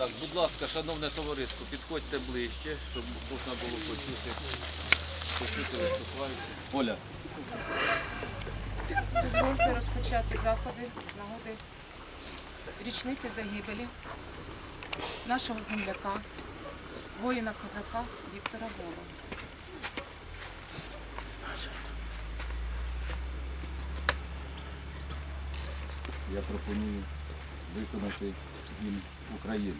Так, будь ласка, шановне товариство, підходьте ближче, щоб можна було почути, почути виступаючих. Оля. Дозвольте розпочати заходи з нагоди річниці загибелі нашого земляка, воїна козака Віктора Голова. Я пропоную виконати гімн України.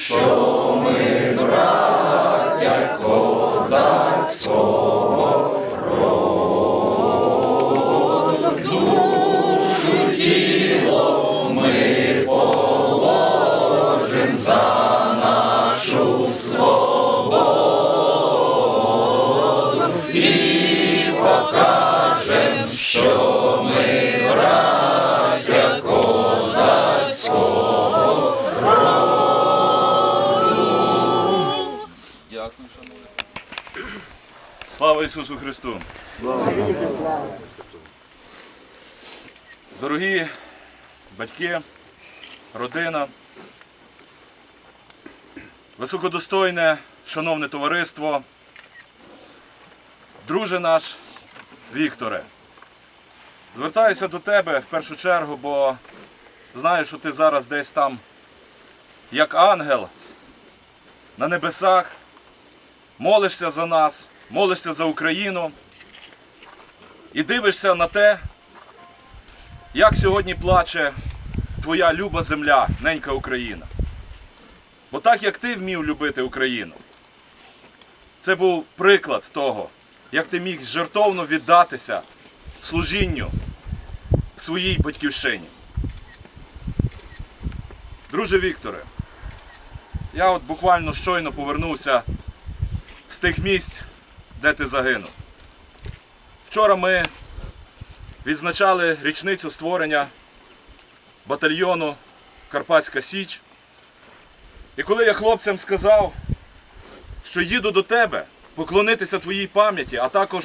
Show Ісусу Христу! Слава! Дорогі батьки, родина, високодостойне, шановне товариство, друже наш Вікторе, звертаюся до тебе в першу чергу, бо знаю, що ти зараз десь там, як ангел, на небесах, молишся за нас, молишся за Україну і дивишся на те, як сьогодні плаче твоя люба земля, ненька Україна. Бо так як ти вмів любити Україну, це був приклад того, як ти міг жертовно віддатися служінню своїй батьківщині. Друже Вікторе, я от буквально щойно повернувся з тих місць, де ти загинув. Вчора ми відзначали річницю створення батальйону Карпатська Січ. І коли я хлопцям сказав, що їду до тебе поклонитися твоїй пам'яті, а також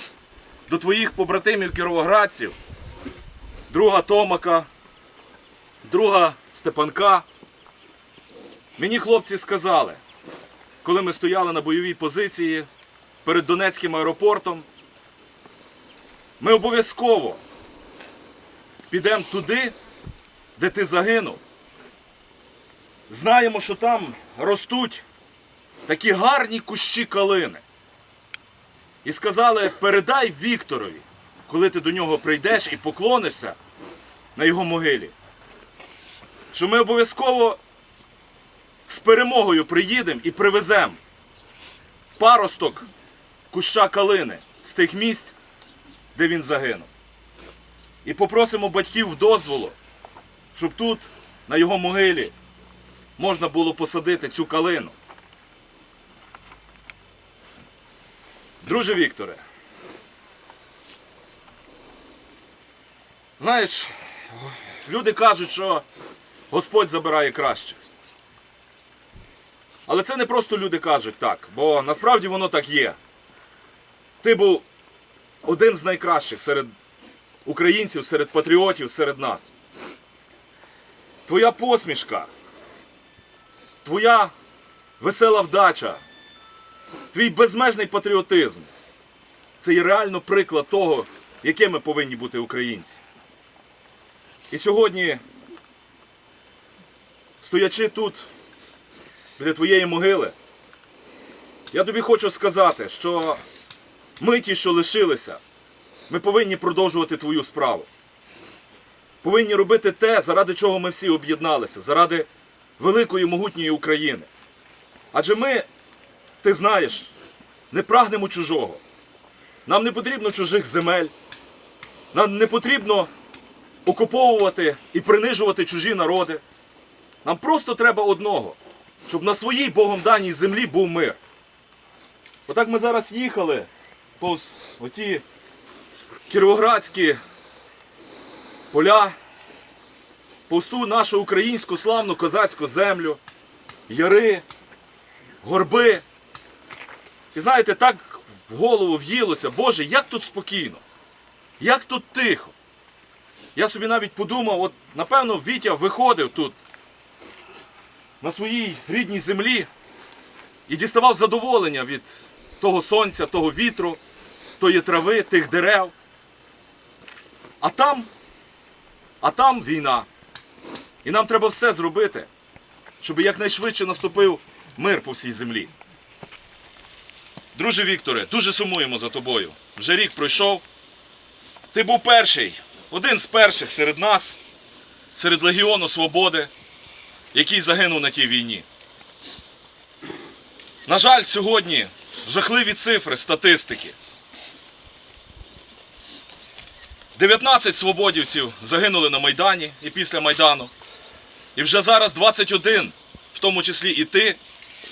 до твоїх побратимів кіровоградців, друга Томака, друга Степанка, мені хлопці сказали, коли ми стояли на бойовій позиції перед Донецьким аеропортом, ми обов'язково підемо туди, де ти загинув. Знаємо, що там ростуть такі гарні кущі калини. І сказали, передай Вікторові, коли ти до нього прийдеш і поклонишся на його могилі, що ми обов'язково з перемогою приїдемо і привеземо паросток куща калини з тих місць, де він загинув. І попросимо батьків дозволу, щоб тут, на його могилі, можна було посадити цю калину. Друже Вікторе, знаєш, люди кажуть, що Господь забирає кращих. Але це не просто люди кажуть так, бо насправді воно так є. Ти був один з найкращих серед українців, серед патріотів, серед нас. твоя посмішка, твоя весела вдача, твій безмежний патріотизм це є реально приклад того, якими повинні бути українці. І сьогодні, стоячи тут, біля твоєї могили, я тобі хочу сказати, що ми, ті, що лишилися, ми повинні продовжувати твою справу. Повинні робити те, заради чого ми всі об'єдналися, заради великої могутньої України. Адже ми, ти знаєш, не прагнемо чужого. Нам не потрібно чужих земель. Нам не потрібно окуповувати і принижувати чужі народи. Нам просто треба одного, щоб на своїй Богом даній землі був мир. Отак ми зараз їхали повз оті кіровоградські поля, повз ту нашу українську славну козацьку землю, яри, горби. І знаєте, так в голову в'їлося, Боже, як тут спокійно, як тут тихо. Я собі навіть подумав, от напевно Вітя виходив тут на своїй рідній землі і діставав задоволення від того сонця, того вітру, тої трави, тих дерев. А там, а там війна. І нам треба все зробити, щоб якнайшвидше наступив мир по всій землі. Друже Вікторе, дуже сумуємо за тобою. Вже рік пройшов. Ти був перший, один з перших серед нас, серед Легіону Свободи, який загинув на тій війні. На жаль, сьогодні жахливі цифри статистики. 19 свободівців загинули на Майдані і після Майдану. І вже зараз 21, в тому числі і ти,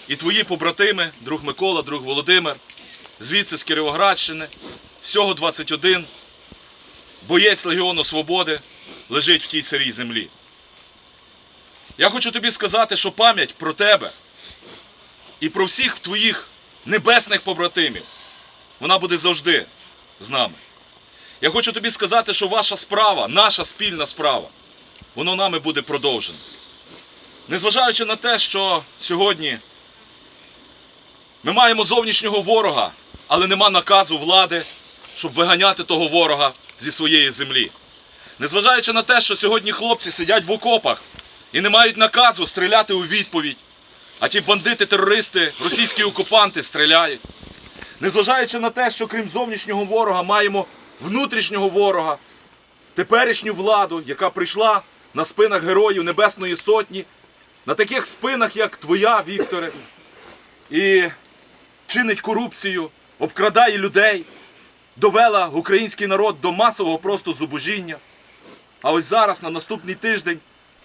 і твої побратими, друг Микола, друг Володимир, звідси з Кіровоградщини, всього 21. Боєць Легіону Свободи лежить в тій сирій землі. Я хочу тобі сказати, що пам'ять про тебе і про всіх твоїх небесних побратимів, вона буде завжди з нами. Я хочу тобі сказати, що ваша справа, наша спільна справа, воно нами буде продовжена. Незважаючи на те, що сьогодні ми маємо зовнішнього ворога, але нема наказу влади, щоб виганяти того ворога зі своєї землі. Незважаючи на те, що сьогодні хлопці сидять в окопах і не мають наказу стріляти у відповідь, а ті бандити-терористи, російські окупанти стріляють. Незважаючи на те, що крім зовнішнього ворога маємо внутрішнього ворога, теперішню владу, яка прийшла на спинах героїв Небесної Сотні, на таких спинах, як твоя, Вікторе, і чинить корупцію, обкрадає людей, довела український народ до масового просто зубожіння. А ось зараз, на наступний тиждень,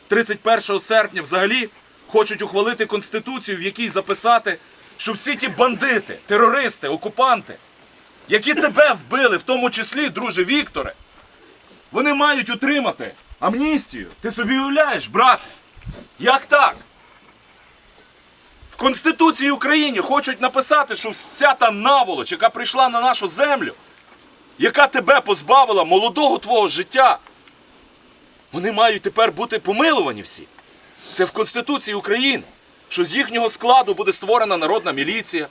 31 серпня, взагалі хочуть ухвалити конституцію, в якій записати, що всі ті бандити, терористи, окупанти, які тебе вбили, в тому числі, друже Вікторе, вони мають отримати амністію. Ти собі уявляєш, брат? Як так? В Конституції України хочуть написати, що вся та наволоч, яка прийшла на нашу землю, яка тебе позбавила молодого твого життя, вони мають тепер бути помилувані всі. Це в Конституції України, що з їхнього складу буде створена народна міліція,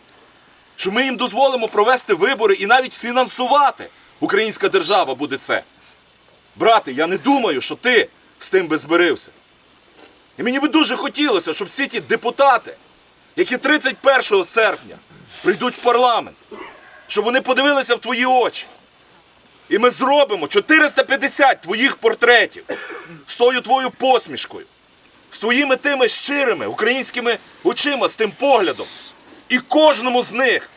що ми їм дозволимо провести вибори і навіть фінансувати. Українська держава буде це. Брате, я не думаю, що ти з тим би зберився. І мені би дуже хотілося, щоб всі ті депутати, які 31 серпня прийдуть в парламент, щоб вони подивилися в твої очі. І ми зробимо 450 твоїх портретів з тою твоєю посмішкою, з твоїми тими щирими українськими очима, з тим поглядом. І кожному з них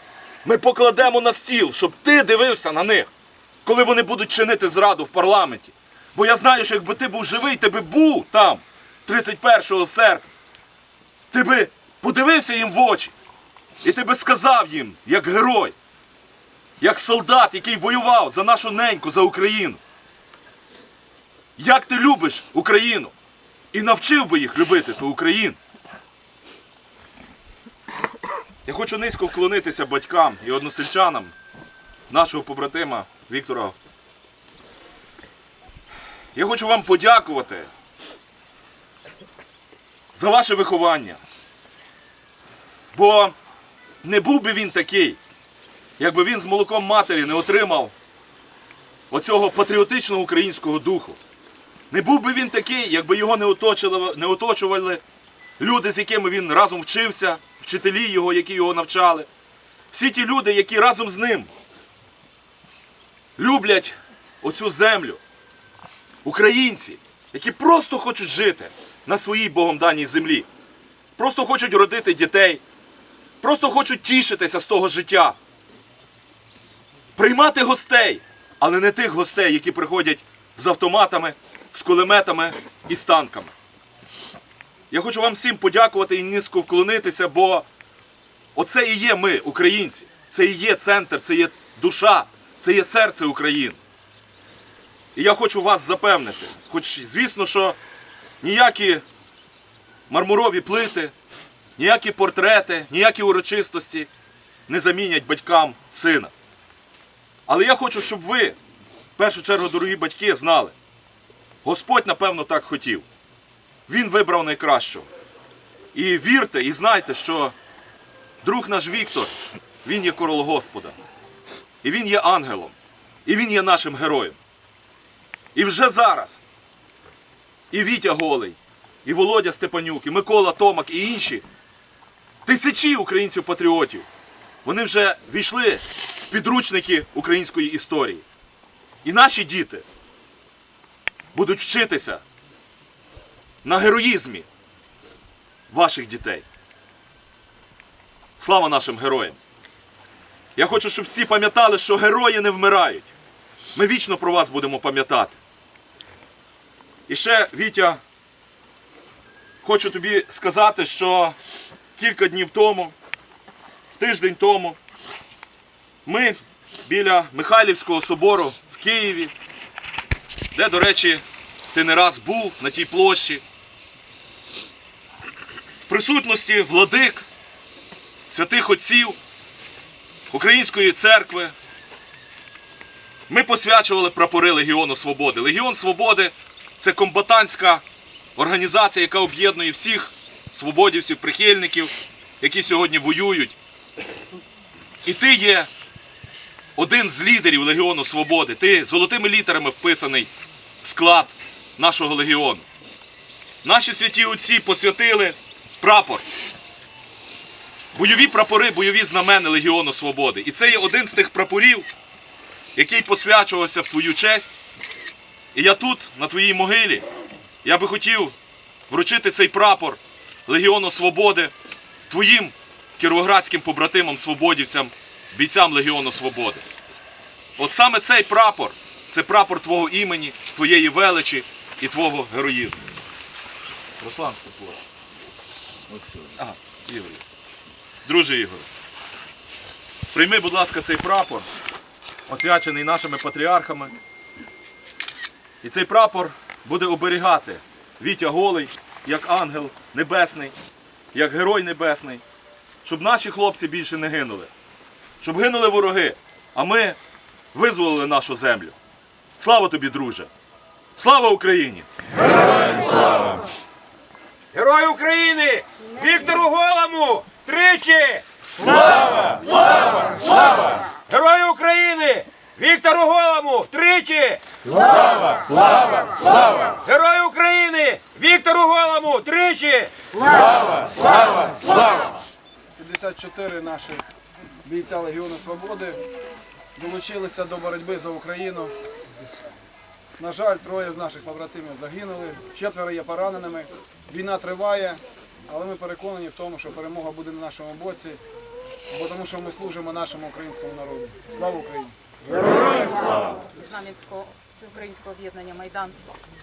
ми покладемо на стіл, щоб ти дивився на них, коли вони будуть чинити зраду в парламенті. Бо я знаю, що якби ти був живий, ти би був там 31 серпня. Ти би подивився їм в очі. І ти би сказав їм, як герой, як солдат, який воював за нашу неньку, за Україну. Як ти любиш Україну? І навчив би їх любити ту Україну. Я хочу низько вклонитися батькам і односельчанам нашого побратима Віктора. Я хочу вам подякувати за ваше виховання. Бо не був би він такий, якби він з молоком матері не отримав оцього патріотичного українського духу. Не був би він такий, якби його не оточували, люди, з якими він разом вчився, вчителі його, які його навчали. Всі ті люди, які разом з ним люблять оцю землю. Українці, які просто хочуть жити на своїй Богом даній землі. Просто хочуть родити дітей, просто хочуть тішитися з того життя. Приймати гостей, але не тих гостей, які приходять з автоматами, з кулеметами і з танками. Я хочу вам всім подякувати і низько вклонитися, бо оце і є ми, українці. Це і є центр, це є душа, це є серце України. І я хочу вас запевнити, хоч звісно, що ніякі мармурові плити, ніякі портрети, ніякі урочистості не замінять батькам сина. Але я хочу, щоб ви, в першу чергу, дорогі батьки, знали, Господь, напевно, так хотів. Він вибрав найкращого. І вірте, і знайте, що друг наш Віктор, він є корол Господа. І він є ангелом. І він є нашим героєм. І вже зараз і Вітя Голий, і Володя Степанюк, і Микола Томак, і інші тисячі українців-патріотів. Вони вже війшли в підручники української історії. І наші діти будуть вчитися на героїзмі ваших дітей. Слава нашим героям! Я хочу, щоб всі пам'ятали, що герої не вмирають. Ми вічно про вас будемо пам'ятати. І ще, Вітя, хочу тобі сказати, що кілька днів тому, тиждень тому, ми біля Михайлівського собору в Києві, де, до речі, ти не раз був на тій площі, присутності владик, святих отців Української церкви, ми посвячували прапори Легіону Свободи. Легіон Свободи це комбатантська організація, яка об'єднує всіх свободівців, прихильників, які сьогодні воюють. І ти є один з лідерів Легіону Свободи. Ти золотими літерами вписаний в склад нашого легіону. Наші святі отці посвятили прапор. Бойові прапори, бойові знамени Легіону Свободи. І це є один з тих прапорів, який посвячувався в твою честь. І я тут, на твоїй могилі, я би хотів вручити цей прапор Легіону Свободи твоїм кіровоградським побратимам, свободівцям, бійцям Легіону Свободи. От саме цей прапор це прапор твого імені, твоєї величі і твого героїзму. Руслан Степова. Ось. Ігор. Друже Ігор, прийми, будь ласка, цей прапор, освячений нашими патріархами. І цей прапор буде оберігати Вітя Голий, як ангел небесний, як герой небесний, щоб наші хлопці більше не гинули, щоб гинули вороги, а ми визволили нашу землю. Слава тобі, друже! Слава Україні! Герой України! Віктору Голому! Тричі! Слава! Слава! Слава! Герой України! Віктору Голому! Тричі! Слава! Слава! Слава! Герой України! Віктору Голому! Тричі! Слава! Слава! Слава! 54 наші бійця Легіону Свободи долучилися до боротьби за Україну. На жаль, троє з наших побратимів загинули, четверо є пораненими. Війна триває, але ми переконані в тому, що перемога буде на нашому боці, бо тому що ми служимо нашому українському народу. Слава Україні! Знам'янського всеукраїнського об'єднання Майдан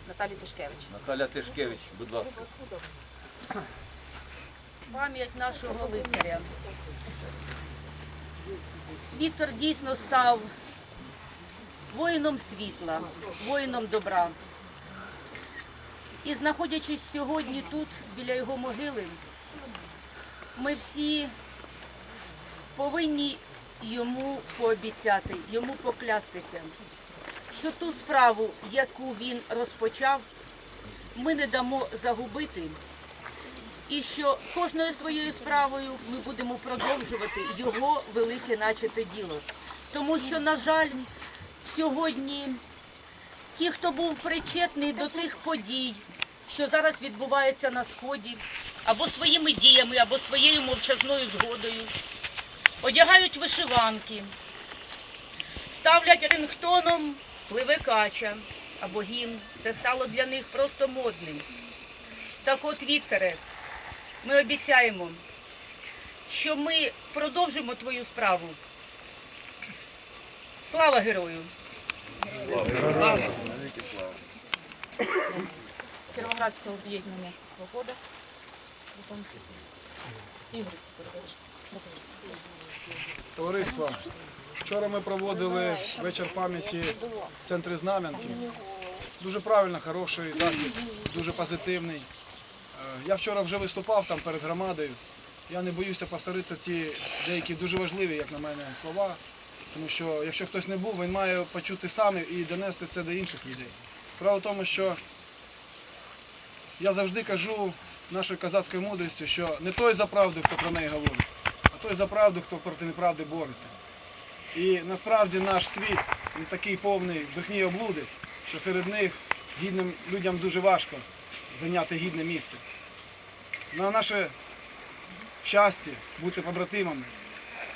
Наталі Тишкевич. Наталя Тишкевич, будь ласка. пам'ять нашого лицаря. Віктор дійсно став воїном світла, воїном добра. І знаходячись сьогодні тут, біля його могили, ми всі повинні йому пообіцяти, йому поклястися, що ту справу, яку він розпочав, ми не дамо загубити і що кожною своєю справою ми будемо продовжувати його велике начате діло. Тому що, на жаль, сьогодні ті, хто був причетний до тих подій, що зараз відбуваються на сході, або своїми діями, або своєю мовчазною згодою, одягають вишиванки, ставлять рингтоном пливе кача або гімн. Це стало для них просто модним. Так от, Вікторе, ми обіцяємо, що ми продовжимо твою справу. Слава герою! Кіровоградське об'єднання Свобода. Руслан. Ігор Степанович. Товариство, вчора ми проводили вечір пам'яті в центрі Знам'янки. Дуже правильно, хороший захід, дуже позитивний. Е, Я вчора вже виступав там перед громадою. Я не боюся повторити ті деякі дуже важливі, як на мене, слова. Тому що якщо хтось не був, він має почути сам і донести це до інших людей. Справа в тому, що я завжди кажу нашою козацькою мудрістю, що не той за правду, хто про неї говорить, а той за правду, хто проти неправди бореться. І насправді наш світ він такий повний брехні облуди, що серед них гідним людям дуже важко зайняти гідне місце. На наше щастя бути побратимами,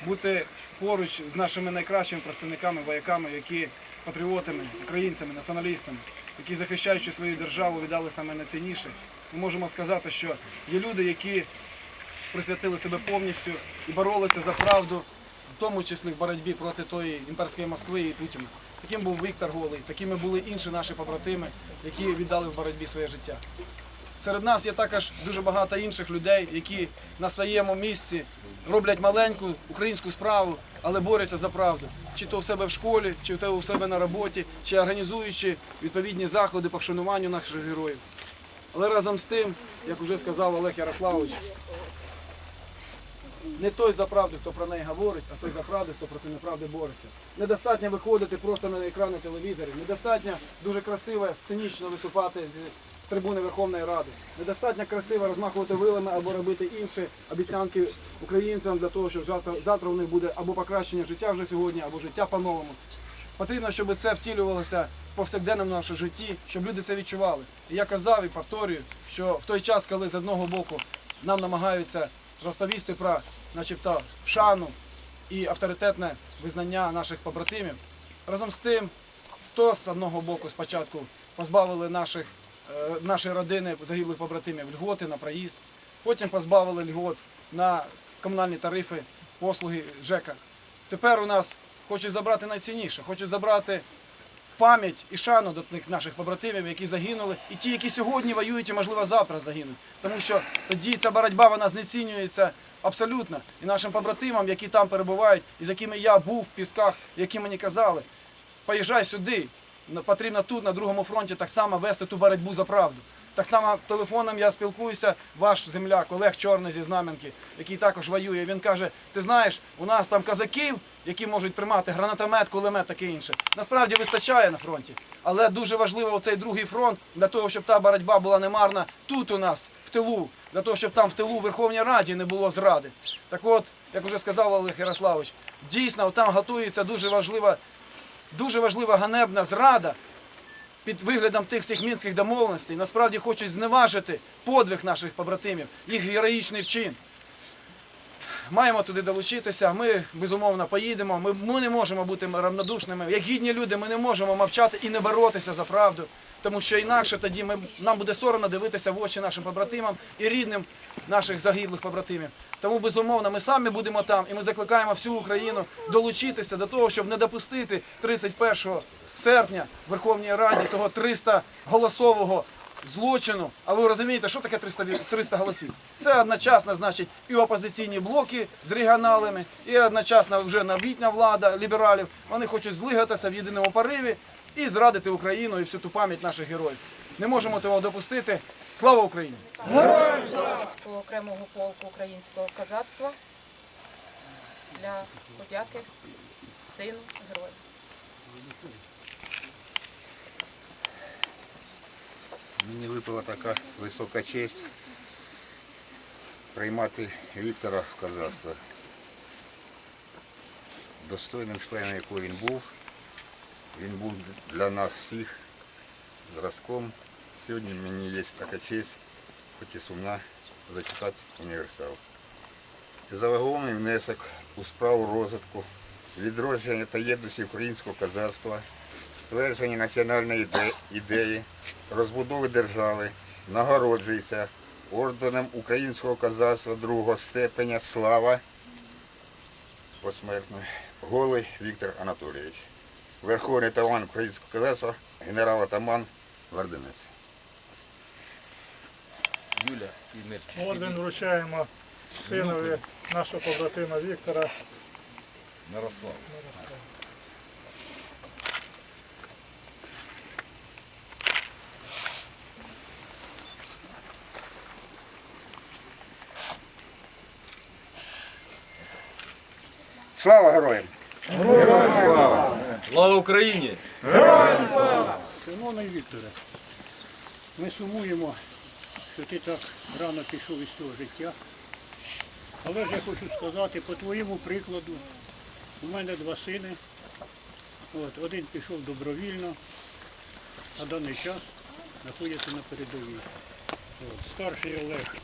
бути поруч з нашими найкращими представниками, вояками, які патріотами, українцями, націоналістами, які захищаючи свою державу, віддали саме найцінніше. Ми можемо сказати, що є люди, які присвятили себе повністю і боролися за правду, в тому числі в боротьбі проти тої імперської Москви і Путіна. Таким був Віктор Голий, такими були інші наші побратими, які віддали в боротьбі своє життя. Серед нас є також дуже багато інших людей, які на своєму місці роблять маленьку українську справу, але борються за правду. Чи то у себе в школі, чи то у себе на роботі, чи організуючи відповідні заходи по вшануванню наших героїв. Але разом з тим, як вже сказав Олег Ярославович, не той за правду, хто про неї говорить, а той за правду, хто проти неправди бореться. Недостатньо виходити просто на екрани телевізорів, недостатньо дуже красиво, сценічно виступати з трибуни Верховної Ради. Недостатньо красиво розмахувати вилами або робити інші обіцянки українцям для того, щоб завтра, завтра у них буде або покращення життя вже сьогодні, або життя по-новому. Потрібно, щоб це втілювалося в повсякденному нашому житті, щоб люди це відчували. І я казав і повторюю, що в той час, коли з одного боку нам намагаються розповісти про начебто шану і авторитетне визнання наших побратимів, разом з тим, то з одного боку спочатку позбавили наших, нашої родини загиблих побратимів льготи на проїзд, потім позбавили льгот на комунальні тарифи, послуги ЖЕКа. Тепер у нас хочуть забрати найцінніше, хочуть забрати пам'ять і шану до наших побратимів, які загинули, і ті, які сьогодні воюють, і можливо завтра загинуть. Тому що тоді ця боротьба вона знецінюється абсолютно. І нашим побратимам, які там перебувають, і з якими я був в пісках, які мені казали, поїжджай сюди. Потрібно тут, на другому фронті, так само вести ту боротьбу за правду. Так само телефоном я спілкуюся, ваш земляк Олег Чорний зі Знам'янки, який також воює. Він каже: ти знаєш, у нас там казаків, які можуть тримати гранатомет, кулемет, таке інше. Насправді вистачає на фронті. Але дуже важливо оцей другий фронт для того, щоб та боротьба була немарна тут у нас, в тилу, для того, щоб там в тилу Верховній Раді не було зради. Так от, як вже сказав Олег Ярославович, дійсно там готується дуже важлива дуже важлива ганебна зрада під виглядом тих всіх мінських домовленостей. Насправді хочуть зневажити подвиг наших побратимів, їх героїчний вчин. Маємо туди долучитися. Ми безумовно поїдемо. Ми, ми не можемо бути равнодушними. Як гідні люди, ми не можемо мовчати і не боротися за правду. Тому що інакше тоді ми, нам буде соромно дивитися в очі нашим побратимам і рідним наших загиблих побратимів. Тому безумовно ми самі будемо там, і ми закликаємо всю Україну долучитися до того, щоб не допустити 31 серпня в Верховній Раді того 300 голосового злочину. А ви розумієте, що таке 300, 300 голосів? Це одночасно, значить, і опозиційні блоки з регіоналами, і одночасно вже новітня влада лібералів. Вони хочуть злигатися в єдиному пориві і зрадити Україну і всю ту пам'ять наших героїв. Не можемо того допустити. Слава Україні! Міського окремого полку українського козацтва для подяки сину героя. Мені випала така висока честь приймати Віктора в козацтво. Достойним членом, якого він був, він був для нас всіх зразком. Сьогодні мені є така честь, хоч і сумна, зачитати універсал. Вагомий внесок у справу розвитку, відродження та єдності українського козацтва, ствердження національної ідеї, розбудови держави, нагороджується орденом українського козацтва другого степеня слава посмертно Голий Віктор Анатолійович. Верховний таван українського козацтва, генерал-атаман Варденець. Юля і. Орден вручаємо синові нашого побратима Віктора. Мирослав. Слава героям! Слава Україні! Шановний Вікторе, ми сумуємо, що ти так рано пішов із цього життя. Але ж я хочу сказати, по твоєму прикладу, у мене два сини. От, один пішов добровільно, а даний час знаходиться на передовій. От, старший Олег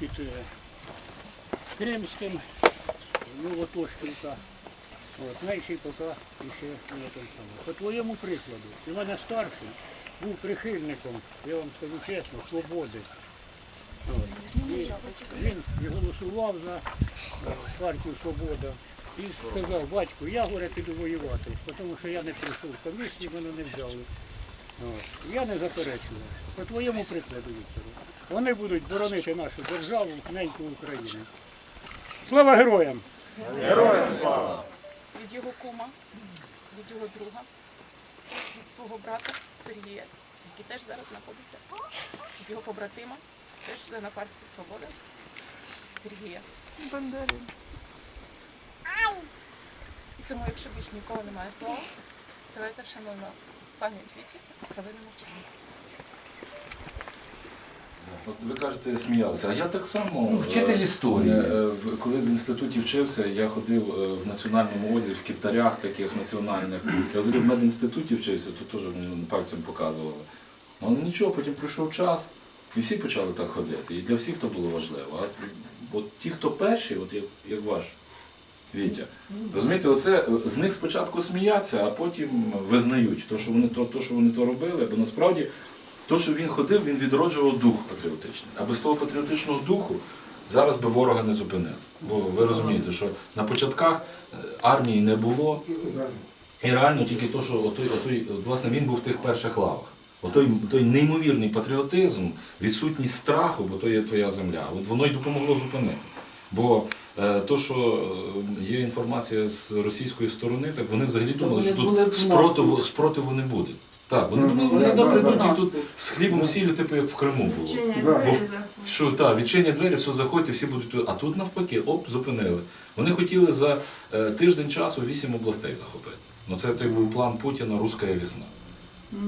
під е, Кримським, Новотошківка. От, менший поки ще не той самий. По твоєму прикладу, і мене старший був прихильником, я вам скажу чесно, свободи. От. І він голосував за е, партію Свобода. І сказав, батько, я говорю, піду воювати, тому що я не прийшов в комісію, мене не взяли. От. Я не заперечував. По твоєму прикладу, Віктору. Вони будуть боронити нашу державу, неньку Україну. Слава героям! Від його кума, від його друга, від свого брата Сергія, який теж зараз знаходиться, від його побратима, теж члена партії Свобода Сергія. Бандерин. І тому, якщо більш нікого немає слова, давайте вшануємо пам'ять Віті хвилину мовчання. От ви кажете, сміялися, а я так само. Ну, вчитель е, історії. е, в- Коли в інституті вчився, я ходив е, в національному одязі, в кіптарях таких національних. Я взагалі в медінституті вчився, то теж мені пальцем показували. Ну, Але нічого, потім пройшов час, і всі почали так ходити. І для всіх то було важливо. А от, ті, хто перші, от як, як ваш Вітя, розумієте, оце з них спочатку сміяться, а потім визнають то, що вони то, то, що вони то робили, бо насправді. То, що він ходив, він відроджував дух патріотичний. А без того патріотичного духу зараз би ворога не зупинив. Бо ви розумієте, що на початках е, армії не було. І реально тільки то, що отой, отой, от, власне, він був в тих перших лавах. Отой, той неймовірний патріотизм, відсутність страху, бо то є твоя земля. От воно й допомогло зупинити. Бо е, то, що е, є інформація з російської сторони, так вони взагалі думали, що тут спротиву, спротиву не буде. Так, вони думали, вони сюди прийдуть і тут з хлібом сіллю, типу як в Криму було. Бо, що так, відчиня двері, все заходьте, всі будуть тут. А тут навпаки, оп, зупинили. Вони хотіли за е, тиждень часу вісім областей захопити. Ну це той був план Путіна Руська весна.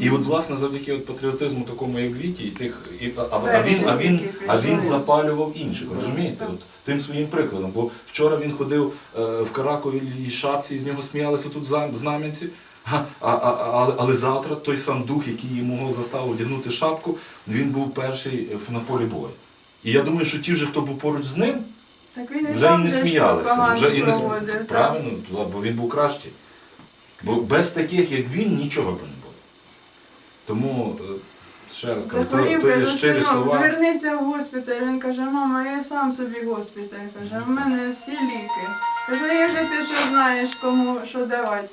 І от, власне, завдяки от патріотизму такому, як Віті, і тих, і, а, а, а він, а, він, а він запалював інших, розумієте? От, тим своїм прикладом. Бо вчора він ходив е, в Караковій шапці, і з нього сміялися тут за- знам'янці. А, а, а, але, завтра той сам дух, який йому заставив одягнути шапку, він був перший на полі бою. І я думаю, що ті вже, хто був поруч з ним, Так він вже і не сміялися. Вже і не проводив, так. Правильно, бо він був кращий. Бо без таких, як він, нічого б не було. Тому, е, ще раз кажу, то, то є щирі слова. звернися в госпіталь. Він каже, мама, я сам собі госпіталь. Каже, в мене всі ліки. Каже, «А як же ти що знаєш, кому що давати?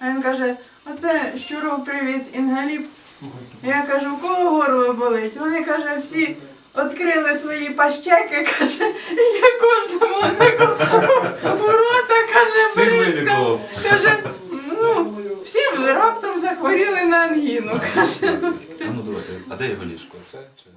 А він каже, оце щуров привіз інгаліп. Я кажу, у кого горло болить? Вони каже, всі відкрили свої пащеки, каже, і я кожному однику в рота, каже, вилікував. Каже, ну, всі раптом захворіли на ангіну, каже. А ну давайте, а де його ліжко? Це чи?